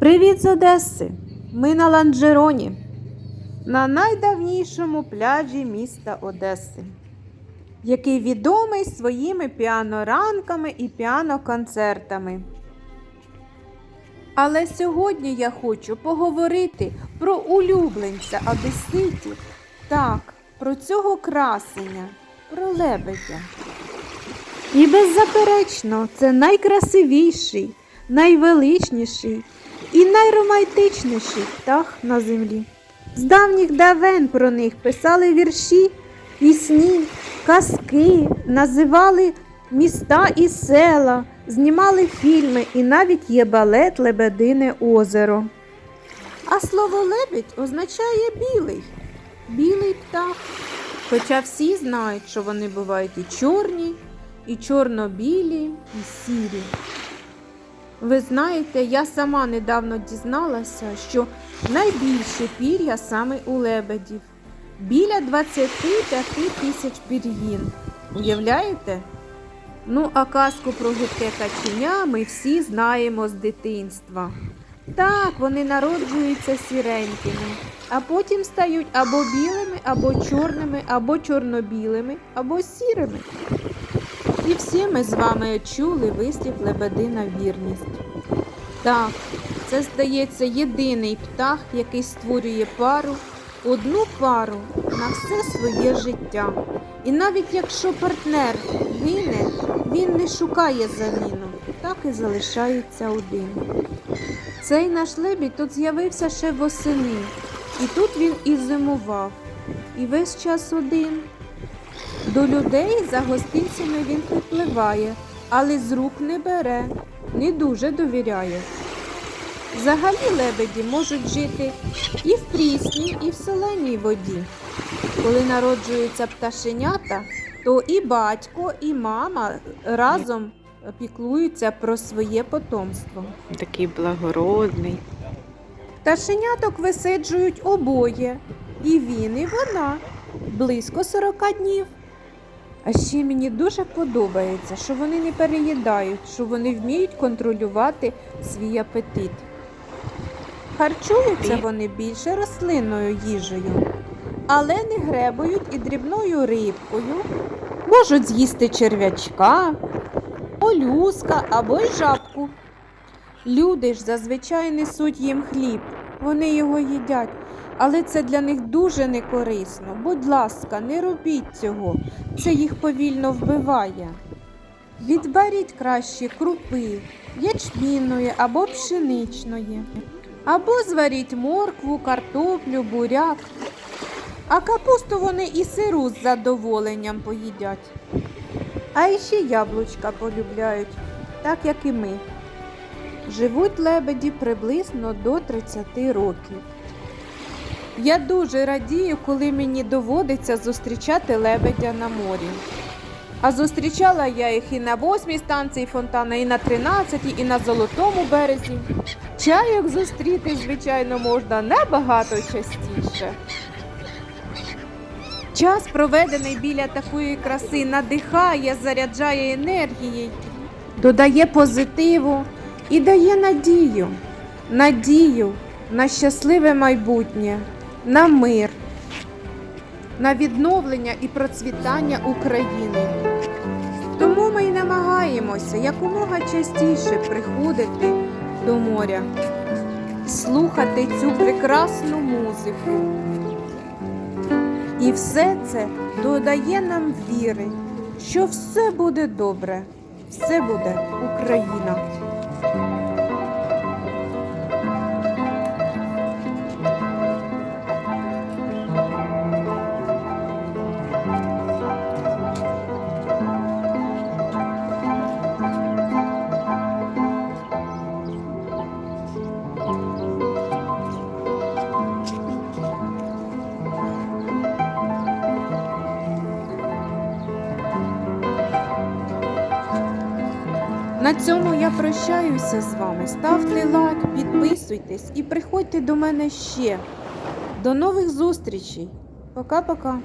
Привіт з Одеси! Ми на Ланджероні, на найдавнішому пляжі міста Одеси, який відомий своїми піаноранками і піаноконцертами. Але сьогодні я хочу поговорити про улюбленця одеситів, так, про цього красення, про лебедя. І беззаперечно, це найкрасивіший, найвеличніший і найромантичніший птах на землі. З давніх давен про них писали вірші, пісні, казки, називали міста і села, знімали фільми і навіть є балет Лебедине озеро. А слово лебедь означає білий, білий птах. Хоча всі знають, що вони бувають і чорні, і чорно-білі, і сірі. Ви знаєте, я сама недавно дізналася, що найбільше пір'я саме у лебедів. Біля 25 тисяч пір'їн. Уявляєте? Ну, а казку про гидке каченя ми всі знаємо з дитинства. Так, вони народжуються сіренькими, а потім стають або білими, або чорними, або чорно-білими, або сірими. І всі ми з вами чули вислів лебедина вірність. Так, це здається єдиний птах, який створює пару, одну пару на все своє життя. І навіть якщо партнер гине, він не шукає заміну, так і залишається один. Цей наш лебідь тут з'явився ще восени, і тут він і зимував, і весь час один. До людей за гостинцями він припливає, але з рук не бере, не дуже довіряє. Взагалі лебеді можуть жити і в прісній, і в соленій воді. Коли народжуються пташенята, то і батько, і мама разом піклуються про своє потомство. Такий благородний. Пташеняток висиджують обоє, і він, і вона близько 40 днів. А ще мені дуже подобається, що вони не переїдають, що вони вміють контролювати свій апетит. Харчуються вони більше рослинною їжею, але не гребують і дрібною рибкою, можуть з'їсти черв'ячка, молюска або й жабку. Люди ж зазвичай несуть їм хліб, вони його їдять, але це для них дуже некорисно. Будь ласка, не робіть цього, це їх повільно вбиває. Відберіть краще крупи, ячмінної або пшеничної, або зваріть моркву, картоплю, буряк. А капусту вони і сиру з задоволенням поїдять. А іще яблучка полюбляють, так як і ми. Живуть лебеді приблизно до 30 років. Я дуже радію, коли мені доводиться зустрічати лебедя на морі. А зустрічала я їх і на восьмій станції фонтана, і на 13, і на золотому березі. Чайок зустріти, звичайно, можна набагато частіше. Час, проведений біля такої краси, надихає, заряджає енергією, додає позитиву і дає надію, надію на щасливе майбутнє, на мир, на відновлення і процвітання України. Тому ми й намагаємося якомога частіше приходити до моря, слухати цю прекрасну музику. І все це додає нам віри, що все буде добре, все буде Україна. На цьому я прощаюся з вами. Ставте лайк, підписуйтесь і приходьте до мене ще. До нових зустрічей. Пока-пока.